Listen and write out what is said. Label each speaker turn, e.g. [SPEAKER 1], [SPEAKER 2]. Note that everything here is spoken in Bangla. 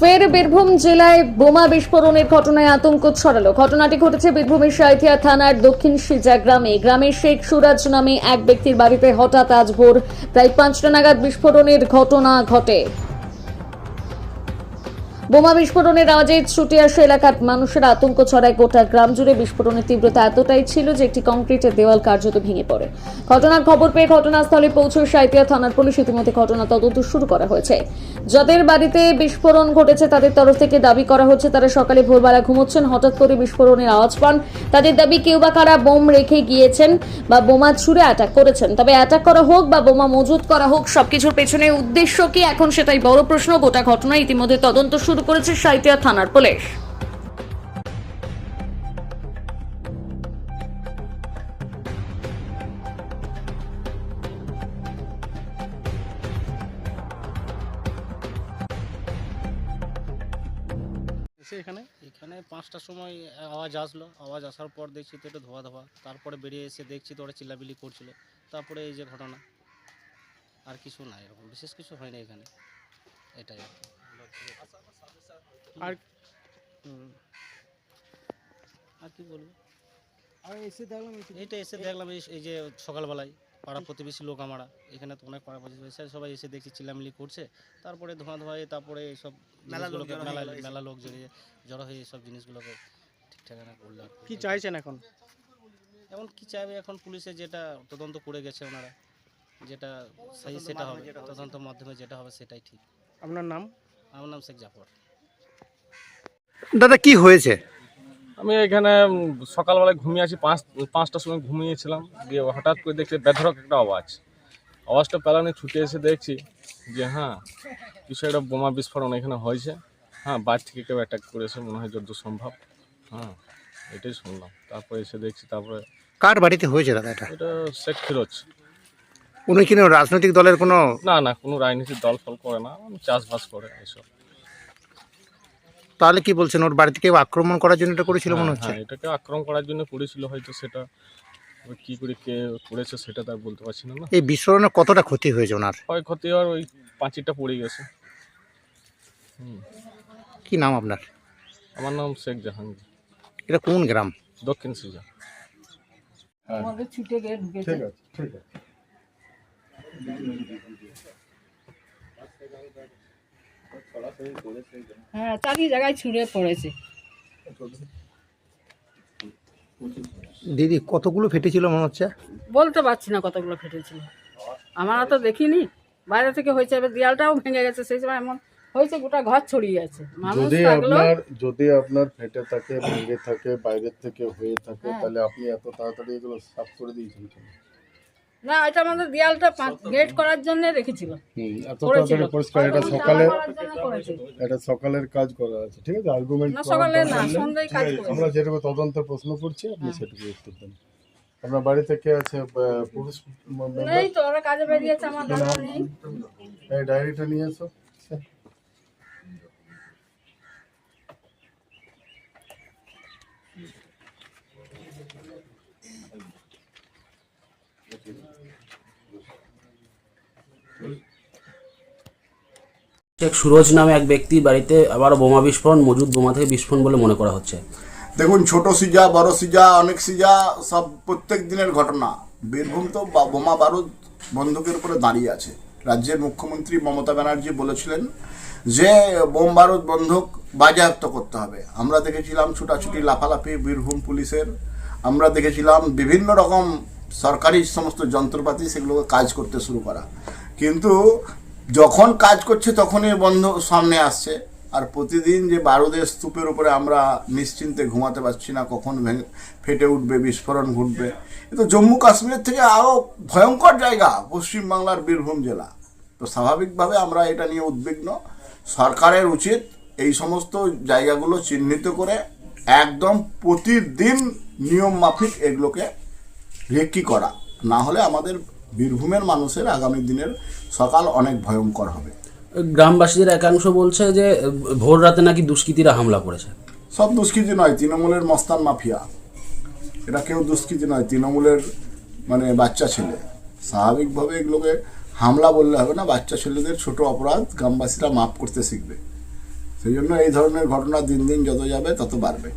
[SPEAKER 1] ফের বীরভূম জেলায় বোমা বিস্ফোরণের ঘটনায় আতঙ্ক ছড়ালো। ঘটনাটি ঘটেছে বীরভূমের সাঁথিয়া থানার দক্ষিণ সিজা গ্রামে। গ্রামের শেখ সুরাজ নামে এক ব্যক্তির বাড়িতে হঠাৎ আজ ভোর প্রায় পাঁচটা নাগাদ বিস্ফোরণের ঘটনা ঘটে। বোমা বিস্ফোরণের আওয়াজে ছুটে আসে এলাকার মানুষের আতঙ্ক ছড়ায় গোটা গ্রাম জুড়ে বিস্ফোরণের তীব্রতা এতটাই ছিল যে একটি কংক্রিটের দেওয়াল কার্যত ভেঙে পড়ে। ঘটনার খবর পেয়ে ঘটনাস্থলে পৌঁছে সাঁইতিয়া থানার পুলিশ ইতিমধ্যে ঘটনা তদন্ত শুরু করা হয়েছে। যাদের বাড়িতে বিস্ফোরণ ঘটেছে, তাদের তরফ থেকে দাবি করা হচ্ছে, তারা সকালে ভোরবেলা ঘুমোচ্ছেন, হঠাৎ করে বিস্ফোরণের আওয়াজ পান। তাদের দাবি, কেউ বা কারা বোম রেখে গিয়েছেন বা বোমা ছুড়ে অ্যাটাক করেছেন? তবে অ্যাটাক করা হোক বা বোমা মজুত করা হোক, সবকিছুর পেছনে উদ্দেশ্য কি? এখন সেটাই বড় প্রশ্ন। গোটা ঘটনা ইতিমধ্যে তদন্ত শুরু করেছে সাঁইতিয়া থানার পুলিশ।
[SPEAKER 2] এখানে? এখানে পাঁচটার সময় আওয়াজ আসলো। আওয়াজ আসার পর দেখছি তো একটু ধোয়া ধোয়া। তারপরে বেরিয়ে এসে দেখছি তো ওরা চিল্লাবিল্লি করছিল। তারপরে এই যে ঘটনা। আর কিছু নাই এরকম। বিশেষ কিছু হয় না এখানে। এটাই আর
[SPEAKER 3] আর।
[SPEAKER 2] কি বলব?
[SPEAKER 3] আর এসে দেখলাম
[SPEAKER 2] এইটা এসে দেখলাম এই এই যে সকালবেলায় পাড়া প্রতিবেশী লোক আমরা এখানে তো অনেক পাড়া প্রতিবেশী সবাই এসে দেখছি চিল্লামিল্লি করছে। তারপরে ধোঁয়া ধোঁয়ায় তারপরে এইসব জিনিসগুলোকে মেলা মেলা লোক জড়িয়ে জড়ো হয়ে এইসব জিনিসগুলোকে ঠিকঠাক না করলে
[SPEAKER 3] কি। চাইছেন এখন?
[SPEAKER 2] এখন কি চাইবে এখন পুলিশে যেটা তদন্ত করে গেছে ওনারা যেটা সেই সেটা হবে। তদন্ত মাধ্যমে যেটা হবে সেটাই ঠিক।
[SPEAKER 3] আপনার নাম?
[SPEAKER 2] আমার নাম শেখ জাফর।
[SPEAKER 4] দাদা কি হয়েছে?
[SPEAKER 5] আমি এখানে সকালবেলায় ঘুমিয়ে আছি পাঁচ পাঁচটার সময় ঘুমিয়েছিলাম। দিয়ে হঠাৎ করে দেখছি বেধরক একটা আওয়াজ। আওয়াজটা পেলানি ছুটে এসে দেখছি যে হ্যাঁ কিছু একটা বোমা বিস্ফোরণ এখানে হয়েছে। হ্যাঁ বাইরে থেকে কেউ অ্যাটাক করেছে মনে হয় যত সম্ভব। হ্যাঁ এটাই শুনলাম। তারপরে এসে দেখছি তারপরে
[SPEAKER 4] কার বাড়িতে হয়েছে দাদা এটা?
[SPEAKER 5] এটা শেখ ফিরোজ।
[SPEAKER 4] উনি কি রাজনৈতিক দলের কোনো
[SPEAKER 5] না না কোনো রাজনীতির দল ফল করে না চাষবাস করে এসব
[SPEAKER 4] তাহলে কি বলছেন? ওর বাড়িতে কেউ আক্রমণ করার জন্য এটা করেছিল মনে
[SPEAKER 5] হ্যাঁ,
[SPEAKER 4] হচ্ছে?
[SPEAKER 5] হ্যাঁ, এটাকে আক্রমণ করার জন্য করেছিল হয়তো সেটা। এবার কি করে কে করেছে সেটা তার বলতে পারছি না না?
[SPEAKER 4] এই বিস্ফোরণে কতটা ক্ষতি হয়েছে ওনার?
[SPEAKER 5] ক্ষয়ক্ষতি হওয়ার ওই পাঁচিটা পড়ে গেছে। হুম।
[SPEAKER 4] কি নাম আপনার?
[SPEAKER 5] আমার নাম শেখ জাহাঙ্গীর।
[SPEAKER 4] এটা কোন গ্রাম?
[SPEAKER 5] দক্ষিণ সিজা।
[SPEAKER 6] হ্যাঁ চারি জায়গায় ছুঁড়ে পড়েছে।
[SPEAKER 4] দিদি কতগুলো ফেটেছিল মনে হচ্ছে?
[SPEAKER 6] বলতে পারছি না কতগুলো ফেটেছিল। আমরা তো দেখিনি। বাইরে থেকে হয়েছে এবার দেয়ালটাও ভেঙে গেছে সেই সময় এমন হয়েছে গোটা ঘর ছড়িয়ে মানুষ
[SPEAKER 7] যদি আপনার যদি আপনার ফেটে থাকে ভেঙে থাকে বাইরের থেকে হয়ে থাকে তাহলে আপনি এত তাড়াতাড়ি এগুলো সাফ করে দিয়েছেন কেন?
[SPEAKER 6] না এটা আমাদের দেয়ালটা গেট করার জন্য রেখেছিল।
[SPEAKER 7] পরিষ্কার এটা সকালে। এটা সকালের কাজ করা আছে ঠিক আছে? আর্গুমেন্ট
[SPEAKER 6] না সকালে না সন্ধ্যায় কাজ
[SPEAKER 7] আমরা যেটুকু তদন্তের প্রশ্ন করছি আপনি সেটুকু উত্তর দেন। আপনার বাড়িতে কে আছে? পুরুষ
[SPEAKER 6] নেই তো ওরা কাজে বেরিয়েছে আমার দাদা নেই।
[SPEAKER 7] এই ডায়েরিটা নিয়ে এসো।
[SPEAKER 8] শেখ সুরজ নামে এক ব্যক্তির বাড়িতে আবার বোমা বিস্ফোরণ, মজুদ বোমা থেকে বিস্ফোরণ বলে মনে করা হচ্ছে।
[SPEAKER 9] দেখুন, ছোট সিজা, বড় সিজা, অনেক সিজা, সব প্রত্যেক দিনের ঘটনা। বীরভূম তো বোমা বারুদ বন্দুকের উপরে দাঁড়িয়ে আছে। রাজ্যের মুখ্যমন্ত্রী মমতা ব্যানার্জি বলেছিলেন যে, বোম বারুদ বন্দুক বাজেয়াপ্ত করতে হবে। আমরা দেখেছিলাম ছুটাছুটি, লাফালাফি, বীরভূম পুলিশের। আমরা দেখেছিলাম বিভিন্ন রকম সরকারি সমস্ত যন্ত্রপাতি, সেগুলোকে কাজ করতে শুরু করা। কিন্তু যখন কাজ করছে তখনই বন্ধ সামনে আসছে। আর প্রতিদিন যে বারুদের স্তূপের উপরে আমরা নিশ্চিন্তে ঘুমাতে পারছি না, কখন ফেটে উঠবে, বিস্ফোরণ ঘটবে। এ তো জম্মু কাশ্মীরের থেকে আরও ভয়ঙ্কর জায়গা পশ্চিমবাংলার বীরভূম জেলা। তো স্বাভাবিকভাবে আমরা এটা নিয়ে উদ্বিগ্ন। সরকারের উচিত এই সমস্ত জায়গাগুলো চিহ্নিত করে একদম প্রতিদিন নিয়ম মাফিক এগুলোকে রেকি করা। না হলে আমাদের বীরভূমের মানুষের আগামী দিনের সকাল অনেক ভয়ঙ্কর হবে।
[SPEAKER 8] গ্রামবাসীদের একাংশ বলছে যে ভোর রাতে নাকি দুষ্কৃতীরা হামলা করেছে।
[SPEAKER 9] সব দুষ্কৃতি নয় তৃণমূলের মস্তান মাফিয়া। এটা কেউ দুষ্কৃতি নয় তৃণমূলের মানে বাচ্চা ছেলে। স্বাভাবিকভাবে এগুলোকে হামলা বললে হবে না বাচ্চা ছেলেদের ছোট অপরাধ গ্রামবাসীরা মাফ করতে শিখবে। সেই জন্য এই ধরনের ঘটনা দিন দিন যত যাবে তত বাড়বে।